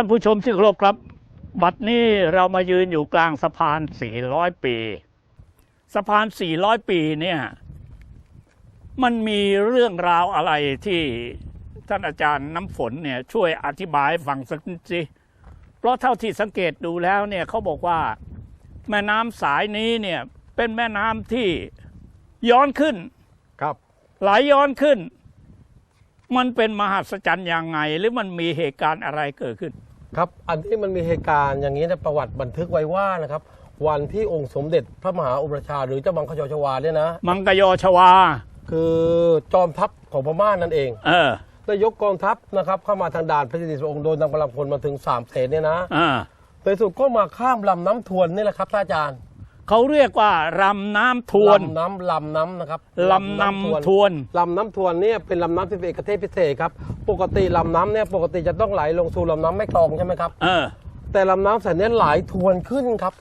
ท่านผู้ชมที่เคารพครับ บัดนี้เรามายืนอยู่กลางสะพาน 400 ปี สะพาน 400 ปีเนี่ยมันมีเรื่องราวอะไรที่ท่านอาจารย์น้ำฝนเนี่ยช่วยอธิบายให้ฟังสักนิดสิเพราะเท่าที่สังเกตดูแล้วเนี่ยเขาบอกว่าแม่น้ำสายนี้เนี่ยเป็นแม่น้ำที่ย้อนขึ้นครับ ไหลย้อนขึ้น มันเป็นมหัศจรรย์ยังไง หรือมันมีเหตุการณ์อะไรเกิดขึ้น ครับ อันที่มันมีเหตุการณ์อย่างนี้นะประวัติบันทึกไว้ว่านะครับ วันที่องค์สมเด็จพระมหาอุปชฌาย์หรือเจ้าบังคจชวาเนี่ยนะ มังกรโยชวา คือจอมทัพของพม่านั่นเองเออได้ยกกองทัพนะครับเข้ามาทางด่านพระสิทธิองค์โดยนำกำลังพลมาถึง3ามเสนเนี่ยนะอ่าในสุดก็มาข้ามลำน้ำทวนนี่แหละครับท่านอาจารย์ เขาเรียกว่ารำน้ำทวน ลำน้ำลำน้ำนะครับลำน้ำทวน ลำน้ำทวนเนี่ยเป็นลำน้ำที่เป็นเอกเทศพิเศษครับ ปกติลำน้ำเนี่ยปกติจะต้องไหลลงสู่ลำน้ำแม่กลองใช่ไหมครับ เออ แต่ลำน้ำสายนี้ไหลทวนขึ้นครับ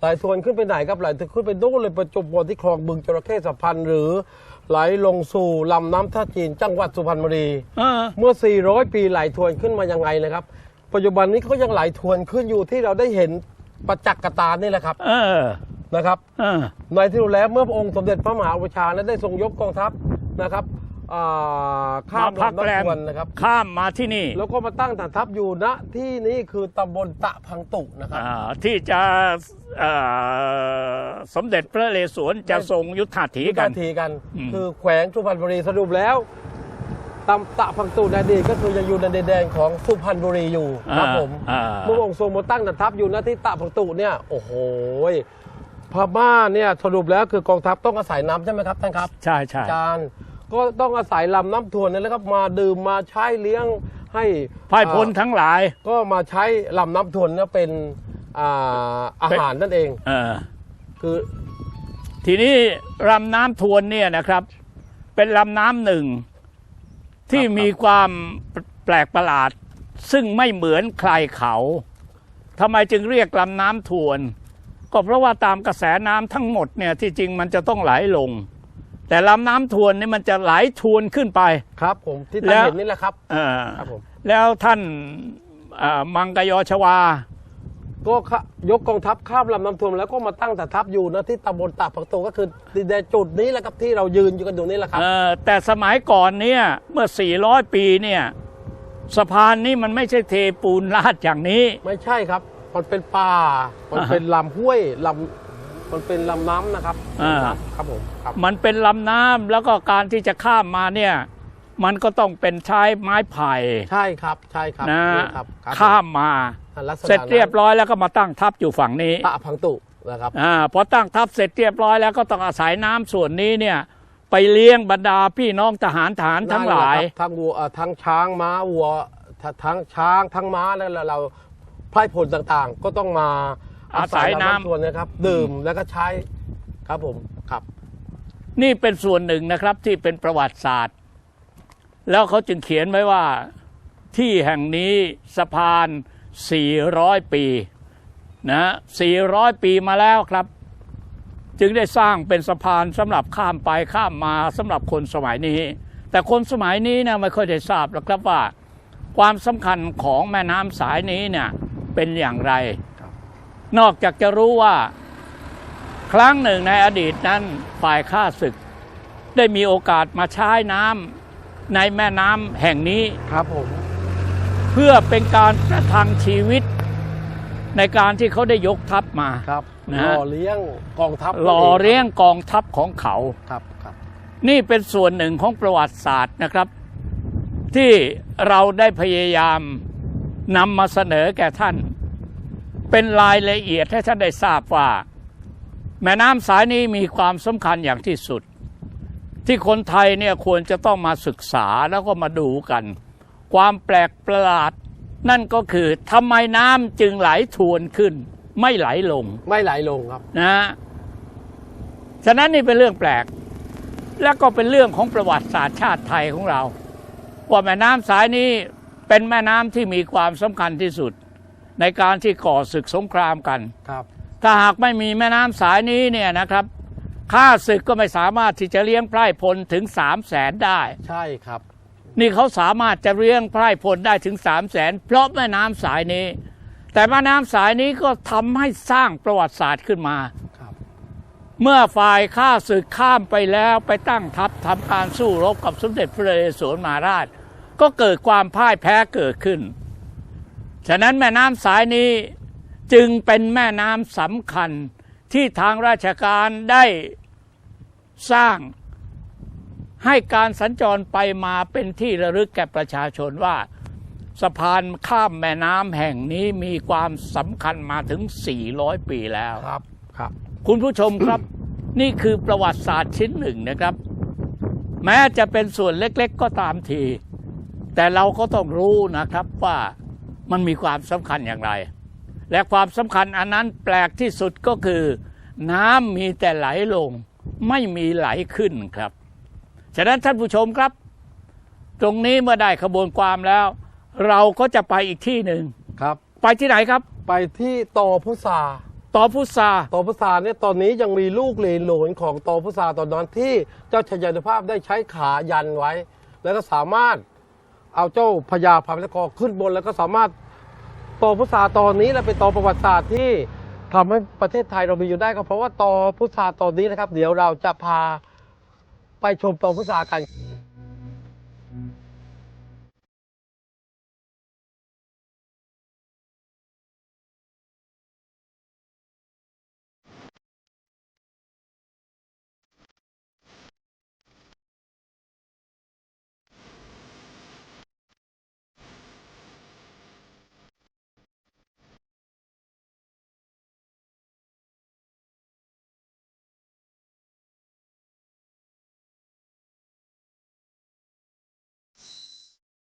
ไหลทวนขึ้นไปไหนครับไหลขึ้นไปนู่นเลยประจวบบนที่คลองบึงจระเข้สัมพันธ์หรือไหลลงสู่ลำน้ำท่าจีนจังหวัดสุพรรณบุรีเออเมื่อ 400 ปีไหลทวนขึ้นมายังไงนะครับ ปัจจุบันนี้ก็ยังไหลทวนขึ้นอยู่ที่เราได้เห็นประจักษ์กบตานี่แหละครับเออ นะครับเออในที่สุดแล้วเมื่อพระองค์สมเด็จพระมหาอุปชฌาย์นั้นได้ทรงยกกองทัพนะครับอ่าข้ามมาพักลำแรมน้ำทวนนะครับ ข้ามมาที่นี่ แล้วก็มาตั้งฐานทัพอยู่ณที่นี้คือตำบลตะพังตุนะครับอ่าที่จะเอ่อสมเด็จพระนเรศวรจะทรงยุทธาถีกันยุทธทีกันอืมคือแขวงสุพรรณบุรีสรุปแล้วตำตะพังตุในอดีตก็คือยังอยู่ในดินแดนของสุพรรณบุรีอยู่ครับผมอ่าเมื่อองค์ทรงมาตั้งฐานทัพอยู่ณที่ตะพังตุเนี่ยโอ้โห พม่าเนี่ยสรุปแล้วคือกองทัพต้องอาศัยน้ำใช่ไหมครับท่านครับใช่ใช่อาจารย์ก็ต้องอาศัยลำน้ำทวนนี่แหละครับมาดื่มมาใช้เลี้ยงให้พายพลอ่าทั้งหลาย ก็มาใช้ลำน้ำทวนเนี่ยเป็นอ่าอาหารนั่นเอง เออ คือทีนี้ลำน้ำทวนเนี่ยนะครับ เป็นลำน้ำหนึ่ง ที่มีความแปลกประหลาด ซึ่งไม่เหมือนใครเขาทำไมจึงเรียกลำน้ำทวน ก็เพราะว่าตามกระแสน้ำทั้งหมดเนี่ยที่จริงมันจะต้องไหลลง แต่ลำน้ำทวนนี่มันจะไหลทวนขึ้นไปครับ ผมที่แล้ท่านวเห็นนี่แหละครับเออครับผมแล้วท่านเอ่อมังกรโยชวา ก็ขะยกกองทัพข้ามลำน้ำทวนแล้วก็มาตั้งฐานทัพอยู่นะที่ตำบลตาพักโตก็คือดินแดนจุดนี้แหละครับที่เรายืนอยู่กันอยู่นี่แหละครับเอ่อแต่สมัยก่อนเนี่ยเมื่อ 400 ปีเนี่ยสะพานนี้มันไม่ใช่เทปูนลาดอย่างนี้ ไม่ใช่ครับ มันเป็นป่า มันเป็นลำห้วยลำมันเป็นลำน้ำนะครับอ่า ครับผมครับ มันเป็นลำน้ำแล้วก็การที่จะข้ามมาเนี่ย มันก็ต้องเป็นใช้ไม้ไผ่ใช่ครับใช่ครับนะนี่ครับครับข้ามมาลักษณะเสร็จเรียบร้อยแล้วก็มาตั้งทัพอยู่ฝั่งนี้ ตะพังตุนะครับอ่าพอตั้งทัพเสร็จเรียบร้อยแล้วก็ต้องอาศัยน้ำส่วนนี้เนี่ย ไปเลี้ยงบรรดาพี่น้องทหารฐานทั้งหลายนั่นแะครับทั้งวัวเอ่อทั้งช้างม้าวัวทั้งทั้งช้างทั้งม้าแล้วเราเรา ไพร่พลต่างๆ ก็ต้องมาอาศัยน้ำส่วนนะครับ ดื่มแล้วก็ใช้ครับผมครับ นี่เป็นส่วนหนึ่งนะครับที่เป็นประวัติศาสตร์ แล้วเขาจึงเขียนไว้ว่าที่แห่งนี้สะพาน 400 ปีนะ400 ปีมาแล้วครับ จึงได้สร้างเป็นสะพานสำหรับข้ามไปข้ามมาสำหรับคนสมัยนี้ แต่คนสมัยนี้นะไม่ค่อยได้ทราบหรอกครับว่า ความสำคัญของแม่น้ำสายนี้เนี่ย เป็นอย่างไรครับนอกจากจะรู้ว่า ครั้งหนึ่งในอดีตนั้นฝ่ายข้าศึก ได้มีโอกาสมาใช้น้ำในแม่น้ำแห่งนี้ครับผมเพื่อเป็นการประทังชีวิต ในการที่เขาได้ยกทัพมาครับนะหล่อเลี้ยงกองทัพหล่อเลี้ยงกองทัพของเขาครับครับ นี่เป็นส่วนหนึ่งของประวัติศาสตร์นะครับ ที่เราได้พยายาม นำมาเสนอแก่ท่าน เป็นรายละเอียดให้ท่านได้ทราบว่า แม่น้ำสายนี้มีความสำคัญอย่างที่สุด ที่คนไทยเนี่ยควรจะต้องมาศึกษาแล้วก็มาดูกัน ความแปลกประหลาด นั่นก็คือทำไมน้ำจึงไหลทวนขึ้น ไม่ไหลลงไม่ไหลลงครับนะฮะฉะนั้นนี่เป็นเรื่องแปลก และก็เป็นเรื่องของประวัติศาสตร์ชาติไทยของเรา ว่าแม่น้ำสายนี้ เป็นแม่น้ำที่มีความสำคัญที่สุด ในการที่ก่อศึกสงครามกัน ครับ ถ้าหากไม่มีแม่น้ำสายนี้เนี่ยนะครับข้าศึกก็ไม่สามารถที่จะเลี้ยงไพร่พลถึงสามแสนได้ ใช่ครับ นี่เขาสามารถจะเลี้ยงไพร่พลได้ถึงสามแสนเพราะแม่น้ำสายนี้ แต่แม่น้ำสายนี้ก็ทำให้สร้างประวัติศาสตร์ขึ้นมา ครับ เมื่อฝ่ายข้าศึกข้ามไปแล้วไปตั้งทัพทำการสู้รบกับสมเด็จพระนเรศวรมหาราช ก็เกิดความพ่ายแพ้เกิดขึ้น ฉะนั้นแม่น้ำสายนี้จึงเป็นแม่น้ำสำคัญที่ทางราชการได้สร้างให้การสัญจรไปมาเป็นที่ระลึกแก่ประชาชนว่า สะพานข้ามแม่น้ำแห่งนี้มีความสำคัญมาถึง 400 ปีแล้วครับครับ คุณผู้ชมครับ นี่คือประวัติศาสตร์ชิ้นหนึ่งนะครับ แม้จะเป็นส่วนเล็กๆก็ตามที แต่เราก็ต้องรู้นะครับว่ามันมีความสำคัญอย่างไร และความสำคัญอันนั้นแปลกที่สุดก็คือ น้ำมีแต่ไหลลง ไม่มีไหลขึ้นครับ ฉะนั้นท่านผู้ชมครับ ตรงนี้เมื่อได้ขบวนความแล้ว เราก็จะไปอีกที่หนึ่งครับ ไปที่ไหนครับ ไปที่ตอพุทราต่อพุทราตอพุทราเนี่ยตอนนี้ยังมีลูกเหลนโหลนของตอพุทราตอนนั้นที่เจ้าชายานุภาพได้ใช้ขายันไว้ แล้วก็สามารถ เอาเจ้าพญาพาพนคอขึ้นบน แล้วก็สามารถตอพุทราตอนนี้และเป็นตอประวัติศาสตร์ที่ทำให้ประเทศไทยเรามีอยู่ได้ก็เพราะว่าตอพุทราตอนนี้นะครับ เดี๋ยวเราจะพาไปชมตอพุทรากัน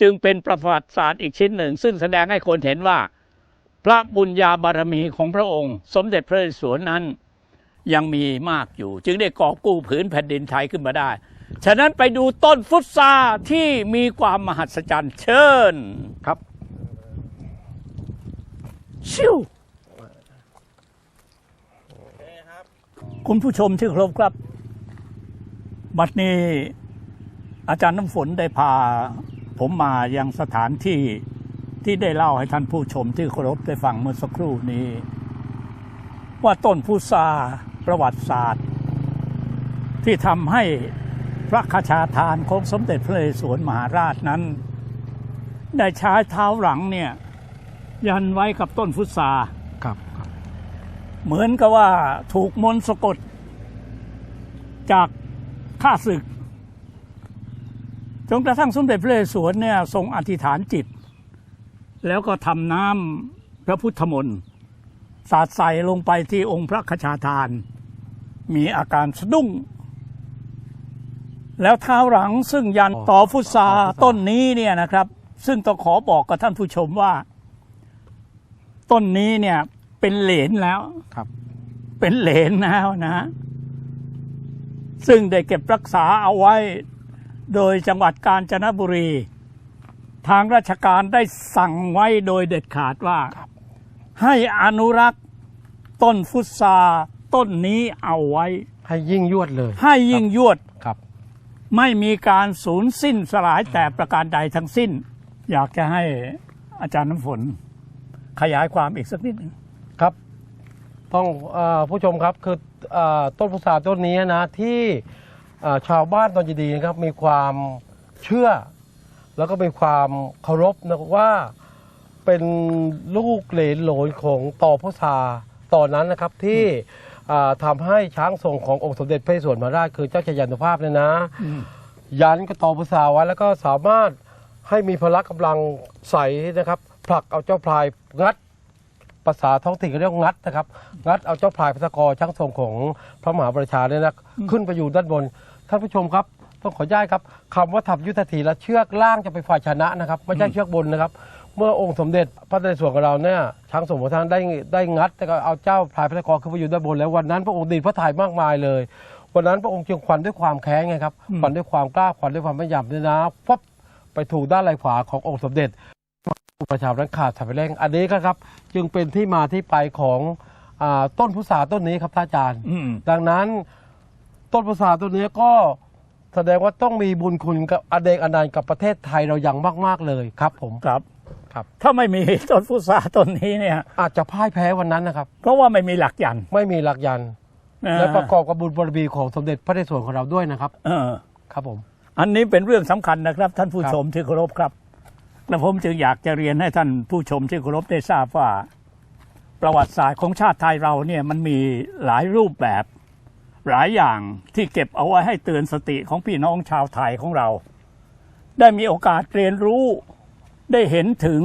จึงเป็นประวัติศาสตร์อีกชิ้นหนึ่ง ซึ่งแสดงให้คนเห็นว่า พระบุญญาบารมีของพระองค์ สมเด็จพระนเรศวรนั้นยังมีมากอยู่ จึงได้กอบกู้ผืนแผ่นดินไทยขึ้นมาได้ ฉะนั้นไปดูต้นฟุตซาที่มีความมหัศจรรย์เชิญครับชิวคุณผู้ชมที่เคารพครับ บัดนี้อาจารย์น้ำฝนได้พา ผมมายังสถานที่ที่ได้เล่าให้ท่านผู้ชมที่เคารพได้ฟังเมื่อสักครู่นี้ ว่าต้นพุทราประวัติศาสตร์ ที่ทำให้พระคชาทานของสมเด็จพระนเรศวรมหาราชนั้น ได้ใช้เท้าหลังเนี่ยยันไว้กับต้นพุทราครับครับเหมือนกับว่าถูกมนต์สะกด จากข้าศึก จนกระทั่งสมเด็จพระนเรศวรเนี่ยทรงอธิษฐานจิต แล้วก็ทำน้ำพระพุทธมนต์สาดใส่ลงไปที่องค์พระคชาทาน มีอาการสะดุ้ง แล้วเท้าหลังซึ่งยันต่อพุทราต้นนี้เนี่ยนะครับ ซึ่งต้องขอบอกกับท่านผู้ชมว่า ต้นนี้เนี่ยเป็นเหลนแล้วครับ เป็นเหลนแล้วนะฮะซึ่งได้เก็บรักษาเอาไว้ โดยจังหวัดกาญจนบุรี ทางราชการได้สั่งไว้โดยเด็ดขาดว่า ให้อนุรักษ์ต้นฟุตซาต้นนี้เอาไว้ ให้ยิ่งยวดเลยให้ยิ่งยวด ครับ ไม่มีการสูญสิ้นสลายแต่ประการใดทั้งสิ้น อยากจะให้อาจารย์น้ำฝน ขยายความอีกสักนิดหนึ่ง ครับต้องเออผู้ชมครับคือเออต้นพุทราต้นนี้นะที่เอ่อชาวบ้านตอนจีดีนะครับมีความเชื่อ แล้วก็มีความเคารพนะว่าเป็นลูกเหลนโหลนของต่อพุทราตอนนั้นนะครับที่อ่าทำให้ช้างทรงขององค์สมเด็จพระนเรศวรมหาราชคือเจ้าชายานุภาพเนี่ยนะ ยันกระตอพุทราไว้แล้วก็สามารถให้มีพละกำลังใสนะครับผลักเอาเจ้าพลายงัด ภาษาท้องถิ่นเขาเรียกว่างัดนะครับงัดเอาเจ้าพลายพัสกรช่างทรงของพระมหาประชาเนี่ยนะขึ้นไปอยู่ด้านบนท่านผู้ชมครับต้องขออนุญาตครับคำว่าทับยุทธถีและเชือกล่างจะไปนฝ่ายชนะนะครับไม่ใช่เชือกบนนะครับ เมื่อองค์สมเด็จพระนเรศวรของเราเนี่ยช้างสมของท่านได้ได้งัดแต่ก็เอาเจ้าพลายพัสกรขึ้นไปอยู่ด้านบนแล้ววันนั้นพระองค์ดีดพระถ่ายมากมายเลยวันนั้นพระองค์จึงขวัญด้วยความแค้นไงครับขวัญด้วยความกล้าขวัญด้วยความไม่หยาบเนี่ยนะฟับไปถูกด้านไหล่ขวาขององค์สมเด็จ ประชารัฐขาดสายไปแรงอันนี้ก็ครับ จึงเป็นที่มาที่ไปของอาต้นพุทราต้นนี้ครับท่านอาจารย์ อืม ดังนั้นต้นพุทราต้นนี้ก็แสดงว่าต้องมีบุญคุณกับอเดกอนันต์กับประเทศไทยเราอย่างมาก ๆ เลยครับผมครับ ครับ ถ้าไม่มีต้นพุทราต้นนี้เนี่ย อาจจะพ่ายแพ้วันนั้นนะครับ เพราะว่าไม่มีหลักยันต์ไม่มีหลักยันนะและประกอบกับบุญบารมีของสมเด็จพระนเรศวรของเราด้วยนะครับ เออ ครับผม อันนี้เป็นเรื่องสำคัญนะครับ ท่านผู้ครับชมที่เคารพครับ และผมจึงอยากจะเรียนให้ท่านผู้ชมที่เคารพได้ทราบว่า ประวัติศาสตร์ของชาติไทยเราเนี่ยมันมีหลายรูปแบบ หลายอย่างที่เก็บเอาไว้ให้เตือนสติของพี่น้องชาวไทยของเรา ได้มีโอกาสเรียนรู้ได้เห็นถึง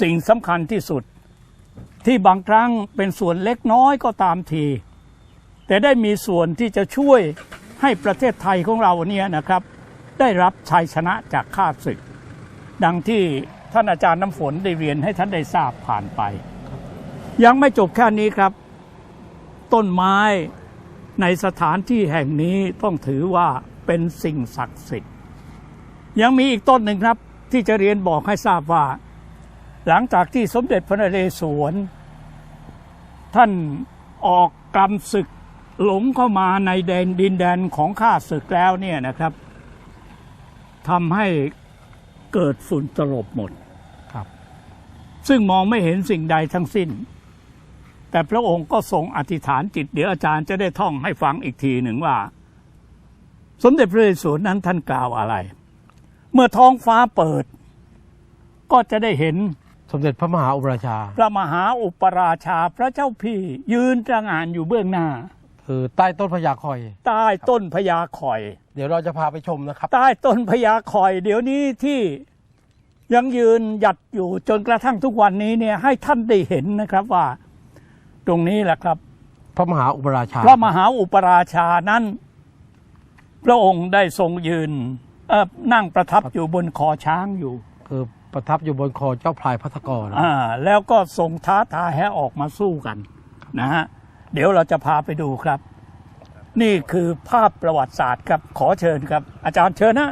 สิ่งสำคัญที่สุด ที่บางครั้งเป็นส่วนเล็กน้อยก็ตามที แต่ได้มีส่วนที่จะช่วยให้ประเทศไทยของเราเนี่ยนะครับ ได้รับชัยชนะจากข้าศึก ดังที่ท่านอาจารย์น้ำฝนได้เรียนให้ท่านได้ทราบผ่านไป ยังไม่จบแค่นี้ครับ ต้นไม้ในสถานที่แห่งนี้ต้องถือว่าเป็นสิ่งศักดิ์สิทธิ์ ยังมีอีกต้นหนึ่งครับที่จะเรียนบอกให้ทราบว่า หลังจากที่สมเด็จพระนเรศวร ท่านออกกรรมศึกหลงเข้ามาในแดนดินแดนของข้าศึกแล้วเนี่ยนะครับทำให้ เกิดฝุ่นตลบหมดครับ ซึ่งมองไม่เห็นสิ่งใดทั้งสิ้น แต่พระองค์ก็ทรงอธิษฐานจิต เดี๋ยวอาจารย์จะได้ท่องให้ฟังอีกทีหนึ่งว่า สมเด็จพระนเรศวรนั้นท่านกล่าวอะไร เมื่อท้องฟ้าเปิด ก็จะได้เห็นสมเด็จพระมหาอุปราชา พระมหาอุปราชาพระเจ้าพี่ยืนตระหงานอยู่เบื้องหน้า คือใต้ต้นพญาคอย ใต้ต้นพญาคอย เดี๋ยวเราจะพาไปชมนะครับ ใต้ต้นพญาคอย เดี๋ยวนี้ที่ยังยืนหยัดอยู่จนกระทั่งทุกวันนี้เนี่ยให้ท่านได้เห็นนะครับว่า ตรงนี้แหละครับ พระมหาอุปราชา พระมหาอุปราชานั้น พระองค์ได้ทรงยืนเอ่อนั่งประทับอยู่บนคอช้างอยู่ คือประทับอยู่บนคอเจ้าพลายพัทกรอ่าแล้วก็ทรงท้าทายให้ออกมาสู้กันนะฮะ เดี๋ยวเราจะพาไปดูครับ นี่คือภาพประวัติศาสตร์ครับขอเชิญครับ อาจารย์เชิญนะ